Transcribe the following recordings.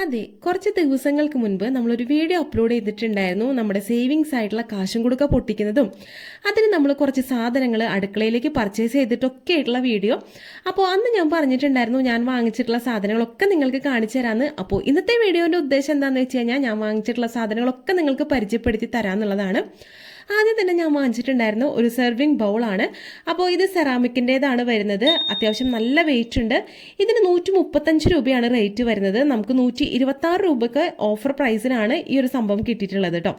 അതെ കുറച്ച് ദിവസങ്ങൾക്ക് മുൻപ് നമ്മളൊരു വീഡിയോ അപ്ലോഡ് ചെയ്തിട്ടുണ്ടായിരുന്നു. നമ്മുടെ സേവിങ്സ് ആയിട്ടുള്ള കാശും കൊടുക്ക പൊട്ടിക്കുന്നതും. അതിന് നമ്മൾ കുറച്ച് സാധനങ്ങൾ അടുക്കളയിലേക്ക് പർച്ചേസ് ചെയ്തിട്ടൊക്കെ ആയിട്ടുള്ള വീഡിയോ. അപ്പോൾ അന്ന് ഞാൻ പറഞ്ഞിട്ടുണ്ടായിരുന്നു ഞാൻ വാങ്ങിച്ചിട്ടുള്ള സാധനങ്ങളൊക്കെ നിങ്ങൾക്ക് കാണിച്ചു തരാമെന്ന് അപ്പോൾ ഇന്നത്തെ വീഡിയോന്റെ ഉദ്ദേശം എന്താണെന്ന് വെച്ച് കഴിഞ്ഞാൽ ഞാൻ വാങ്ങിച്ചിട്ടുള്ള സാധനങ്ങളൊക്കെ നിങ്ങൾക്ക് പരിചയപ്പെടുത്തി തരാമെന്നുള്ളതാണ് ആദ്യം തന്നെ ഞാൻ വാങ്ങിച്ചിട്ടുണ്ടായിരുന്നു ഒരു സെർവിങ് ബൗളാണ് അപ്പോൾ ഇത് സെറാമിക്കിന്റേതാണ് വരുന്നത്. അത്യാവശ്യം നല്ല വെയിറ്റ് ഉണ്ട്. ഇതിന് നൂറ്റി മുപ്പത്തഞ്ച് രൂപയാണ് റേറ്റ് വരുന്നത്. നമുക്ക് നൂറ്റി ഇരുപത്താറ് രൂപയ്ക്ക് ഓഫർ പ്രൈസിനാണ് ഈ ഒരു സംഭവം കിട്ടിയിട്ടുള്ളത് കേട്ടോ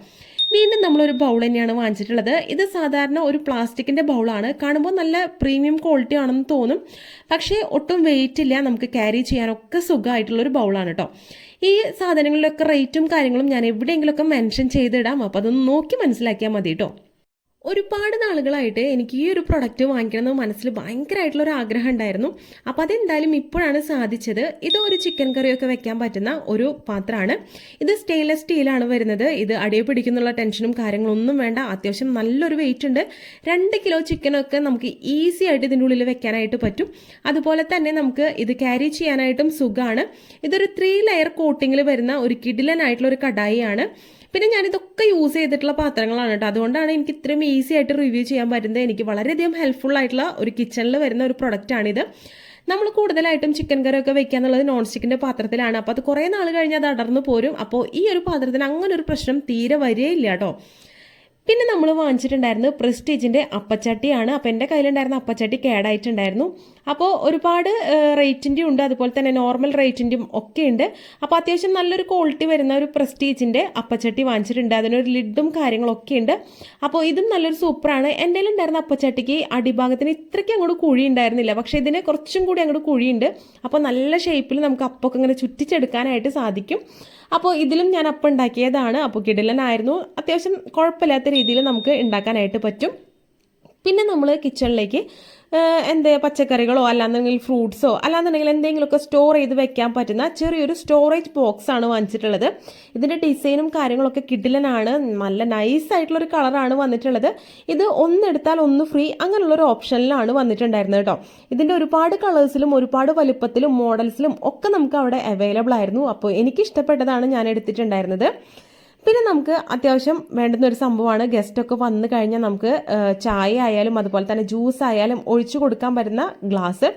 വീണ്ടും നമ്മളൊരു ബൗൾ തന്നെയാണ് വാങ്ങിച്ചിട്ടുള്ളത്. ഇത് സാധാരണ ഒരു പ്ലാസ്റ്റിക്കിന്റെ ബൗളാണ് കാണുമ്പോൾ നല്ല പ്രീമിയം ക്വാളിറ്റി ആണെന്ന് തോന്നും. പക്ഷേ ഒട്ടും വെയിറ്റ് ഇല്ല. നമുക്ക് ക്യാരി ചെയ്യാനൊക്കെ സുഖമായിട്ടുള്ളൊരു ബൗളാണ് കേട്ടോ ഈ സാധനങ്ങളിലൊക്കെ റേറ്റും കാര്യങ്ങളും ഞാൻ എവിടെയെങ്കിലുമൊക്കെ മെൻഷൻ ചെയ്തിടാം. അപ്പോൾ അതൊന്ന് നോക്കി മനസ്സിലാക്കിയാൽ മതി കേട്ടോ. ഒരുപാട് നാളുകളായിട്ട് എനിക്ക് ഈ ഒരു പ്രൊഡക്റ്റ് വാങ്ങിക്കണമെന്ന് മനസ്സിൽ ഭയങ്കരമായിട്ടുള്ള ഒരു ആഗ്രഹം ഉണ്ടായിരുന്നു. അപ്പോൾ അതെന്തായാലും ഇപ്പോഴാണ് സാധിച്ചത്. ഇത് ഒരു ചിക്കൻ കറിയൊക്കെ വെക്കാൻ പറ്റുന്ന ഒരു പാത്രമാണ്. ഇത് സ്റ്റെയിൻലെസ് സ്റ്റീലാണ് വരുന്നത്. ഇത് അടിയെ പിടിക്കുന്നുള്ള ടെൻഷനും കാര്യങ്ങളൊന്നും വേണ്ട. അത്യാവശ്യം നല്ലൊരു വെയിറ്റ് ഉണ്ട്. രണ്ട് കിലോ ചിക്കനൊക്കെ നമുക്ക് ഈസി ആയിട്ട് ഇതിന്റെ ഉള്ളിൽ വെക്കാനായിട്ട് പറ്റും. അതുപോലെ തന്നെ നമുക്ക് ഇത് ക്യാരി ചെയ്യാനായിട്ടും സുഖമാണ്. ഇതൊരു ത്രീ ലെയർ കോട്ടിങ്ങിൽ വരുന്ന ഒരു കിഡിലനായിട്ടുള്ള ഒരു കടായിയാണ്. പിന്നെ ഞാനിതൊക്കെ യൂസ് ചെയ്തിട്ടുള്ള പാത്രങ്ങളാണ് കേട്ടോ. അതുകൊണ്ടാണ് എനിക്ക് ഇത്രയും ഈസി ആയിട്ട് റിവ്യൂ ചെയ്യാൻ പറ്റുന്നത്. എനിക്ക് വളരെയധികം ഹെൽപ്ഫുൾ ആയിട്ടുള്ള ഒരു കിച്ചണിൽ വരുന്ന ഒരു പ്രൊഡക്റ്റാണിത് നമ്മൾ കൂടുതലായിട്ടും ചിക്കൻ കറി ഒക്കെ വെക്കുക എന്നുള്ളത് നോൺ സ്റ്റിക്കിന്റെ പാത്രത്തിലാണ്. അപ്പോൾ അത് കുറേ നാൾ കഴിഞ്ഞ് അത് അടർന്നു പോരും. അപ്പോൾ ഈ ഒരു പാത്രത്തിന് അങ്ങനെ ഒരു പ്രശ്നം തീരെ വരികയില്ല കേട്ടോ. പിന്നെ നമ്മൾ വാങ്ങിച്ചിട്ടുണ്ടായിരുന്നു പ്രസ്റ്റീജിന്റെ അപ്പച്ചട്ടിയാണ്. അപ്പോൾ എന്റെ കയ്യിലുണ്ടായിരുന്ന അപ്പച്ചട്ടി കേടായിട്ടുണ്ടായിരുന്നു. അപ്പോൾ ഒരുപാട് റേറ്റിന്റെ ഉണ്ട്. അതുപോലെ തന്നെ നോർമൽ റേറ്റിന്റെയും ഒക്കെ ഉണ്ട്. അപ്പോൾ അത്യാവശ്യം നല്ലൊരു ക്വാളിറ്റി വരുന്ന ഒരു പ്രസ്റ്റീജിന്റെ അപ്പച്ചട്ടി വാങ്ങിച്ചിട്ടുണ്ട്. അതിനൊരു ലിഡും കാര്യങ്ങളൊക്കെ ഉണ്ട്. അപ്പോൾ ഇതും നല്ലൊരു സൂപ്പറാണ്. എന്റെ ഉണ്ടായിരുന്ന അപ്പച്ചട്ടിക്ക് അടിഭാഗത്തിന് ഇത്രയ്ക്ക് അങ്ങോട്ട് കുഴി ഉണ്ടായിരുന്നില്ല പക്ഷേ ഇതിന് കുറച്ചും കൂടി അങ്ങോട്ട് കുഴിയുണ്ട്. അപ്പോൾ നല്ല ഷേപ്പിൽ നമുക്ക് അപ്പൊക്കെ ഇങ്ങനെ ചുറ്റിച്ചെടുക്കാനായിട്ട് സാധിക്കും. അപ്പോൾ ഇതിലും ഞാൻ അപ്പം ഉണ്ടാക്കിയതാണ്. അപ്പോൾ കിടിലനായിരുന്നു. അത്യാവശ്യം കുഴപ്പമില്ലാത്ത രീതിയിൽ നമുക്ക് ഉണ്ടാക്കാനായിട്ട് പറ്റും. പിന്നെ നമ്മൾ കിച്ചണിലേക്ക് എന്താ പച്ചക്കറികളോ അല്ലാന്നുണ്ടെങ്കിൽ ഫ്രൂട്ട്സോ അല്ലാന്നുണ്ടെങ്കിൽ എന്തെങ്കിലുമൊക്കെ സ്റ്റോർ ചെയ്ത് വെക്കാൻ പറ്റുന്ന ചെറിയൊരു സ്റ്റോറേജ് ബോക്സ് ആണ് വാങ്ങിച്ചിട്ടുള്ളത് ഇതിന്റെ ഡിസൈനും കാര്യങ്ങളൊക്കെ കിഡിലനാണ് നല്ല നൈസ് ആയിട്ടുള്ളൊരു കളറാണ് വന്നിട്ടുള്ളത്. ഇത് ഒന്നെടുത്താൽ ഒന്ന് ഫ്രീ അങ്ങനെയുള്ളൊരു ഓപ്ഷനിലാണ് വന്നിട്ടുണ്ടായിരുന്നത് കേട്ടോ. ഇതിന്റെ ഒരുപാട് കളേഴ്സിലും ഒരുപാട് വലുപ്പത്തിലും മോഡൽസിലും ഒക്കെ നമുക്ക് അവിടെ അവൈലബിൾ ആയിരുന്നു. അപ്പോൾ എനിക്ക് ഇഷ്ടപ്പെട്ടതാണ് ഞാൻ എടുത്തിട്ടുണ്ടായിരുന്നത്. പിന്നെ നമുക്ക് അത്യാവശ്യം വേണ്ടുന്ന ഒരു സംഭവമാണ് ഗസ്റ്റൊക്കെ വന്നു കഴിഞ്ഞാൽ നമുക്ക് ചായ ആയാലും അതുപോലെ തന്നെ ജ്യൂസ് ആയാലും ഒഴിച്ചു കൊടുക്കാൻ പറ്റുന്ന ഗ്ലാസ്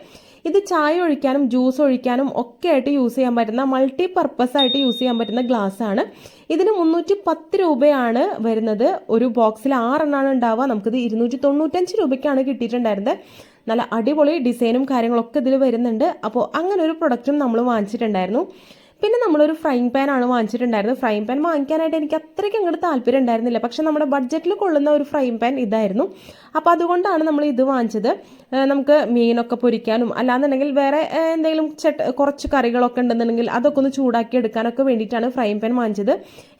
ഇത് ചായ ഒഴിക്കാനും ജ്യൂസ് ഒഴിക്കാനും ഒക്കെ ആയിട്ട് യൂസ് ചെയ്യാൻ പറ്റുന്ന മൾട്ടി പർപ്പസ് ആയിട്ട് യൂസ് ചെയ്യാൻ പറ്റുന്ന ഗ്ലാസ് ആണ്. ഇതിന് മുന്നൂറ്റി പത്ത് രൂപയാണ് വരുന്നത്. ഒരു ബോക്സിൽ ആറെണ്ണമാണ് ഉണ്ടാവുക. നമുക്കിത് ഇരുന്നൂറ്റി തൊണ്ണൂറ്റഞ്ച് രൂപയ്ക്കാണ് കിട്ടിയിട്ടുണ്ടായിരുന്നത്. നല്ല അടിപൊളി ഡിസൈനും കാര്യങ്ങളൊക്കെ ഇതിൽ വരുന്നുണ്ട്. അപ്പോൾ അങ്ങനെ ഒരു പ്രൊഡക്റ്റും നമ്മൾ വാങ്ങിച്ചിട്ടുണ്ടായിരുന്നു. പിന്നെ നമ്മളൊരു ഫ്രൈങ് പാൻ ആണ് വാങ്ങിച്ചിട്ടുണ്ടായിരുന്നത്. ഫ്രൈങ് പാൻ വാങ്ങിക്കാനായിട്ട് എനിക്ക് അത്രയ്ക്ക് അങ്ങോട്ട് താല്പര്യം ഉണ്ടായിരുന്നില്ല. പക്ഷെ നമ്മുടെ ബഡ്ജറ്റിൽ കൊള്ളുന്ന ഒരു ഫ്രൈങ് പാൻ ഇതായിരുന്നു. അപ്പോൾ അതുകൊണ്ടാണ് നമ്മൾ ഇത് വാങ്ങിച്ചത്. നമുക്ക് മീനൊക്കെ പൊരിക്കാനും അല്ലാന്നുണ്ടെങ്കിൽ വേറെ എന്തെങ്കിലും ചെട്ട് കുറച്ച് കറികളൊക്കെ ഉണ്ടെന്നുണ്ടെങ്കിൽ അതൊക്കെ ഒന്ന് ചൂടാക്കി എടുക്കാനൊക്കെ വേണ്ടിയിട്ടാണ് ഫ്രൈങ് പാൻ വാങ്ങിച്ചത്.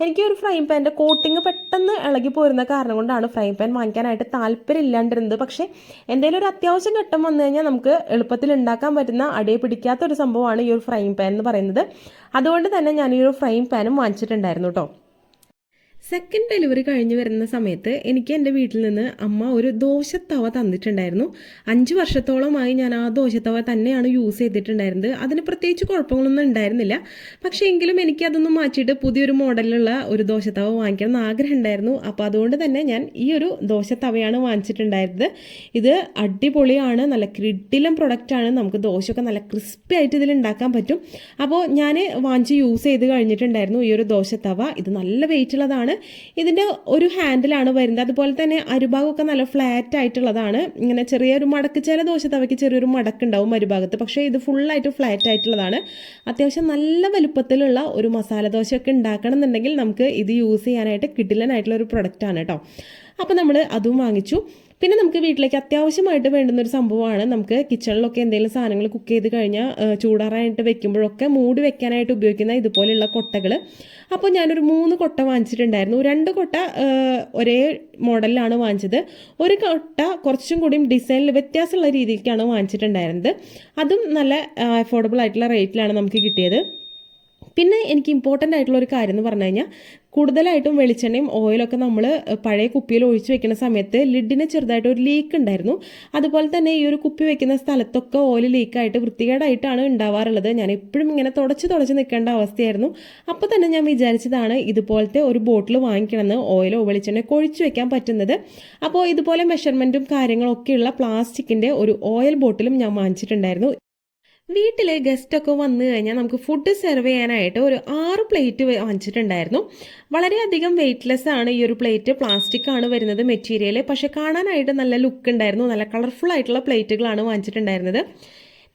എനിക്ക് ഒരു ഫ്രൈങ് പാന്റെ കോട്ടിങ് പെട്ടെന്ന് ഇളകി പോരുന്ന കാരണം കൊണ്ടാണ് ഫ്രൈങ് പാൻ വാങ്ങിക്കാനായിട്ട് താല്പര്യം ഇല്ലാണ്ടിരുന്നത് പക്ഷേ എന്തെങ്കിലും ഒരു അത്യാവശ്യം ഘട്ടം വന്നു കഴിഞ്ഞാൽ നമുക്ക് എളുപ്പത്തിൽ ഉണ്ടാക്കാൻ പറ്റുന്ന അടിയെ പിടിക്കാത്ത ഒരു സംഭവമാണ് ഈ ഒരു ഫ്രൈങ് പാൻ എന്ന് പറയുന്നത്. അതുകൊണ്ട് തന്നെ ഈ ഒരു ഫ്രെയിം പാനും വാങ്ങിച്ചിട്ടുണ്ടായിരുന്നു കേട്ടോ. സെക്കൻഡ് ഡെലിവറി കഴിഞ്ഞ് വരുന്ന സമയത്ത് എനിക്ക് എന്റെ വീട്ടിൽ നിന്ന് അമ്മ ഒരു ദോശത്തവ തന്നിട്ടുണ്ടായിരുന്നു. അഞ്ച് വർഷത്തോളമായി ഞാൻ ആ ദോശത്തവ തന്നെയാണ് യൂസ് ചെയ്തിട്ടുണ്ടായിരുന്നത്. അതിന് പ്രത്യേകിച്ച് കുഴപ്പങ്ങളൊന്നും ഉണ്ടായിരുന്നില്ല. പക്ഷേ എങ്കിലും എനിക്ക് അതൊന്നും മാറ്റിയിട്ട് പുതിയൊരു മോഡലിലുള്ള ഒരു ദോശത്തവ വാങ്ങിക്കണം എന്ന് ആഗ്രഹം ഉണ്ടായിരുന്നു അപ്പോൾ അതുകൊണ്ട് തന്നെ ഞാൻ ഈ ഒരു ദോശത്തവയാണ് വാങ്ങിച്ചിട്ടുണ്ടായിരുന്നത്. ഇത് അടിപൊളിയാണ് നല്ല ക്രിഡിലം പ്രൊഡക്റ്റാണ് നമുക്ക് ദോശയൊക്കെ നല്ല ക്രിസ്പി ആയിട്ട് ഇതിൽ ഉണ്ടാക്കാൻ പറ്റും. അപ്പോൾ ഞാൻ വാങ്ങിച്ച് യൂസ് ചെയ്ത് കഴിഞ്ഞിട്ടുണ്ടായിരുന്നു ഈ ഒരു ദോശത്തവ. ഇത് നല്ല വെയിറ്റ് ഉള്ളതാണ്. ഇതിന്റെ ഒരു ഹാൻഡിലാണ് വരുന്നത്. അതുപോലെ തന്നെ അരുഭാഗമൊക്കെ നല്ല ഫ്ലാറ്റ് ആയിട്ടുള്ളതാണ്. ഇങ്ങനെ ചെറിയൊരു മടക്ക് ചില ദോശ തവയ്ക്ക് ചെറിയൊരു മടക്കുണ്ടാവും അരുഭാഗത്ത്. പക്ഷേ ഇത് ഫുള്ളായിട്ട് ഫ്ലാറ്റ് ആയിട്ടുള്ളതാണ്. അത്യാവശ്യം നല്ല വലുപ്പത്തിലുള്ള ഒരു മസാല ദോശയൊക്കെ ഉണ്ടാക്കണം എന്നുണ്ടെങ്കിൽ നമുക്ക് ഇത് യൂസ് ചെയ്യാനായിട്ട് കിട്ടില്ലനായിട്ടുള്ള ഒരു പ്രൊഡക്റ്റാണ് കേട്ടോ അപ്പോൾ നമ്മൾ അതും വാങ്ങിച്ചു. പിന്നെ നമുക്ക് വീട്ടിലേക്ക് അത്യാവശ്യമായിട്ട് വേണ്ടുന്ന ഒരു സംഭവമാണ് നമുക്ക് കിച്ചണിലൊക്കെ എന്തെങ്കിലും സാധനങ്ങൾ കുക്ക് ചെയ്ത് കഴിഞ്ഞാൽ ചൂടാറായിട്ട് വെക്കുമ്പോഴൊക്കെ മൂടി വെക്കാനായിട്ട് ഉപയോഗിക്കുന്ന ഇതുപോലെയുള്ള കൊട്ടകൾ അപ്പോൾ ഞാനൊരു മൂന്ന് കൊട്ട വാങ്ങിച്ചിട്ടുണ്ടായിരുന്നു. രണ്ട് കൊട്ട ഒരേ മോഡലിലാണ് വാങ്ങിച്ചത്. ഒരു കൊട്ട കുറച്ചും കൂടിയും ഡിസൈനിൽ വ്യത്യാസമുള്ള രീതിക്കാണ് വാങ്ങിച്ചിട്ടുണ്ടായിരുന്നത്. അതും നല്ല അഫോർഡബിൾ ആയിട്ടുള്ള റേറ്റിലാണ് നമുക്ക് കിട്ടിയത്. പിന്നെ എനിക്ക് ഇമ്പോർട്ടന്റ് ആയിട്ടുള്ള ഒരു കാര്യം എന്ന് പറഞ്ഞു കഴിഞ്ഞാൽ കൂടുതലായിട്ടും വെളിച്ചെണ്ണയും ഓയിലൊക്കെ നമ്മൾ പഴയ കുപ്പിയിൽ ഒഴിച്ചു വെക്കുന്ന സമയത്ത് ലിഡിന് ചെറുതായിട്ട് ഒരു ലീക്ക് ഉണ്ടായിരുന്നു. അതുപോലെ തന്നെ ഈ ഒരു കുപ്പി വെക്കുന്ന സ്ഥലത്തൊക്കെ ഓയിൽ ലീക്കായിട്ട് വൃത്തികേടായിട്ടാണ് ഉണ്ടാവാറുള്ളത്. ഞാൻ എപ്പോഴും ഇങ്ങനെ തുടച്ച് തുടച്ച് നിൽക്കേണ്ട അവസ്ഥയായിരുന്നു. അപ്പോൾ തന്നെ ഞാൻ വിചാരിച്ചതാണ് ഇതുപോലത്തെ ഒരു ബോട്ടിൽ വാങ്ങിക്കണമെന്ന് ഓയിലോ വെളിച്ചെണ്ണയോ ഒഴിച്ചു വെക്കാൻ പറ്റുന്നത്. അപ്പോൾ ഇതുപോലെ മെഷർമെന്റും കാര്യങ്ങളൊക്കെയുള്ള പ്ലാസ്റ്റിക്കിന്റെ ഒരു ഓയിൽ ബോട്ടിലും ഞാൻ വാങ്ങിച്ചിട്ടുണ്ടായിരുന്നു. വീട്ടിൽ ഗസ്റ്റൊക്കെ വന്നു കഴിഞ്ഞാൽ നമുക്ക് ഫുഡ് സെർവ് ചെയ്യാനായിട്ട് ഒരു ആറ് പ്ലേറ്റ് വാങ്ങിച്ചിട്ടുണ്ടായിരുന്നു. വളരെയധികം വെയ്റ്റ്ലെസ് ആണ് ഈ ഒരു പ്ലേറ്റ് പ്ലാസ്റ്റിക് ആണ് വരുന്നത് മെറ്റീരിയൽ പക്ഷെ കാണാനായിട്ട് നല്ല ലുക്ക് ഉണ്ടായിരുന്നു. നല്ല കളർഫുൾ ആയിട്ടുള്ള പ്ലേറ്റുകളാണ് വാങ്ങിച്ചിട്ടുണ്ടായിരുന്നത്.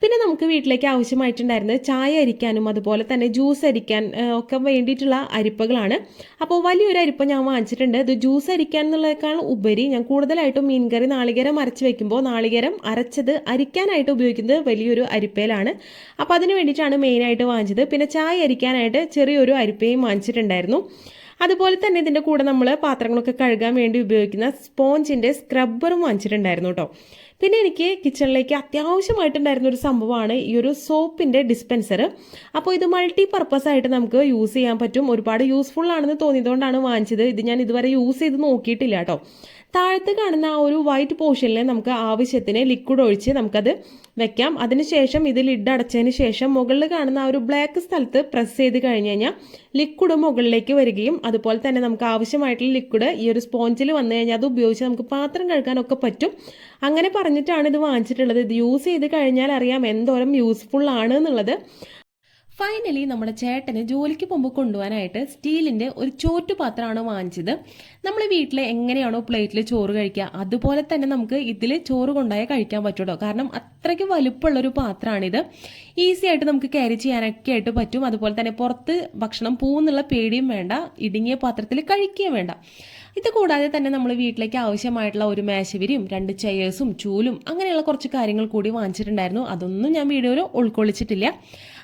പിന്നെ നമുക്ക് വീട്ടിലേക്ക് ആവശ്യമായിട്ടുണ്ടായിരുന്നത് ചായ അരിക്കാനും അതുപോലെ തന്നെ ജ്യൂസ് അരിക്കാൻ ഒക്കെ വേണ്ടിയിട്ടുള്ള അരിപ്പകളാണ്. അപ്പോൾ വലിയൊരു അരിപ്പ ഞാൻ വാങ്ങിച്ചിട്ടുണ്ട്. ഇത് ജ്യൂസ് അരിക്കാൻ എന്നുള്ളതിനേക്കാൾ ഉപരി ഞാൻ കൂടുതലായിട്ടും മീൻകറി നാളികേരം അരച്ച് വെക്കുമ്പോൾ നാളികേരം അരച്ചത് അരിക്കാനായിട്ട് ഉപയോഗിക്കുന്നത് വലിയൊരു അരിപ്പയിലാണ്. അപ്പോൾ അതിന് വേണ്ടിയിട്ടാണ് മെയിനായിട്ട് വാങ്ങിച്ചത്. പിന്നെ ചായ അരിക്കാനായിട്ട് ചെറിയൊരു അരിപ്പയും വാങ്ങിച്ചിട്ടുണ്ടായിരുന്നു. അതുപോലെ തന്നെ ഇതിന്റെ കൂടെ നമ്മൾ പാത്രങ്ങളൊക്കെ കഴുകാൻ വേണ്ടി ഉപയോഗിക്കുന്ന സ്പോഞ്ചിന്റെ സ്ക്രബ്ബറും വാങ്ങിച്ചിട്ടുണ്ടായിരുന്നു കേട്ടോ. പിന്നെ എനിക്ക് കിച്ചണിലേക്ക് അത്യാവശ്യമായിട്ടുണ്ടായിരുന്ന ഒരു സംഭവമാണ് ഈ ഒരു സോപ്പിന്റെ ഡിസ്പെൻസർ അപ്പോൾ ഇത് മൾട്ടി പർപ്പസ് ആയിട്ട് നമുക്ക് യൂസ് ചെയ്യാൻ പറ്റും. ഒരുപാട് യൂസ്ഫുൾ ആണെന്ന് തോന്നിയതുകൊണ്ടാണ് വാങ്ങിച്ചത്. ഇത് ഞാൻ ഇതുവരെ യൂസ് ചെയ്ത് നോക്കിയിട്ടില്ല കേട്ടോ. താഴത്ത് കാണുന്ന ആ ഒരു വൈറ്റ് പോർഷനിൽ നമുക്ക് ആവശ്യത്തിന് ലിക്വിഡ് ഒഴിച്ച് നമുക്കത് വെക്കാം. അതിനുശേഷം ഇത് ലിഡ് അടച്ചതിന് ശേഷം മുകളിൽ കാണുന്ന ആ ഒരു ബ്ലാക്ക് സ്ഥലത്ത് പ്രസ് ചെയ്ത് കഴിഞ്ഞ് കഴിഞ്ഞാൽ ലിക്വിഡ് മുകളിലേക്ക് വരികയും അതുപോലെ തന്നെ നമുക്ക് ആവശ്യമായിട്ടുള്ള ലിക്വിഡ് ഈ ഒരു സ്പോഞ്ചിൽ വന്നു കഴിഞ്ഞാൽ അത് ഉപയോഗിച്ച് നമുക്ക് പാത്രം കഴുകാനൊക്കെ പറ്റും. അങ്ങനെ പറഞ്ഞിട്ടാണ് ഇത് വാങ്ങിച്ചിട്ടുള്ളത്. ഇത് യൂസ് ചെയ്ത് കഴിഞ്ഞാൽ അറിയാം എന്തോരം യൂസ്ഫുൾ ആണ് എന്നുള്ളത്. ഫൈനലി നമ്മുടെ ചേട്ടന് ജോലിക്ക് പോകുമ്പോൾ കൊണ്ടുപോകാനായിട്ട് സ്റ്റീലിന്റെ ഒരു ചോറ്റുപാത്രമാണ് വാങ്ങിച്ചത്. നമ്മൾ വീട്ടിൽ എങ്ങനെയാണോ പ്ലേറ്റിൽ ചോറ് കഴിക്കുക അതുപോലെ തന്നെ നമുക്ക് ഇതിൽ ചോറ് കൊണ്ടായാൽ കഴിക്കാൻ പറ്റുള്ളൂ. കാരണം അത്രയ്ക്ക് വലുപ്പമുള്ളൊരു പാത്രമാണിത്. ഈസി ആയിട്ട് നമുക്ക് ക്യാരി ചെയ്യാനൊക്കെ ആയിട്ട് പറ്റും. അതുപോലെ തന്നെ പുറത്ത് ഭക്ഷണം പോകുന്നുള്ള പേടിയും വേണ്ട. ഇടുങ്ങിയ പാത്രത്തിൽ കഴിക്കുകയും വേണ്ട. ഇത് കൂടാതെ തന്നെ നമ്മൾ വീട്ടിലേക്ക് ആവശ്യമായിട്ടുള്ള ഒരു മേശവിരിയും രണ്ട് ചെയേഴ്സും ചൂലും അങ്ങനെയുള്ള കുറച്ച് കാര്യങ്ങൾ കൂടി വാങ്ങിച്ചിട്ടുണ്ടായിരുന്നു. അതൊന്നും ഞാൻ വീഡിയോയിൽ ഉൾക്കൊള്ളിച്ചിട്ടില്ല.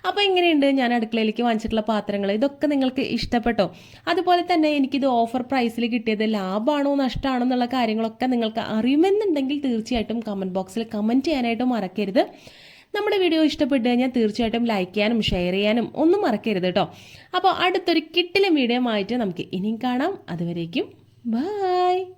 അപ്പോൾ എങ്ങനെയുണ്ട് ഞാൻ അടുക്കളയിലേക്ക് വാങ്ങിച്ചിട്ടുള്ള പാത്രങ്ങൾ. ഇതൊക്കെ നിങ്ങൾക്ക് ഇഷ്ടപ്പെട്ടോ? അതുപോലെ തന്നെ എനിക്കിത് ഓഫർ പ്രൈസിൽ കിട്ടിയത് ലാഭമാണോ നഷ്ടമാണോ എന്നുള്ള കാര്യങ്ങളൊക്കെ നിങ്ങൾക്ക് അറിയുമെന്നുണ്ടെങ്കിൽ തീർച്ചയായിട്ടും കമന്റ് ബോക്സിൽ കമന്റ് ചെയ്യാനായിട്ട് മറക്കരുത്. നമ്മുടെ വീഡിയോ ഇഷ്ടപ്പെട്ട് കഴിഞ്ഞാൽ തീർച്ചയായിട്ടും ലൈക്ക് ചെയ്യാനും ഷെയർ ചെയ്യാനും ഒന്നും മറക്കരുത് കേട്ടോ അപ്പോൾ അടുത്തൊരു കിട്ടിലും വീഡിയോ ആയിട്ട് നമുക്ക് ഇനിയും കാണാം. അതുവരേക്കും Bye.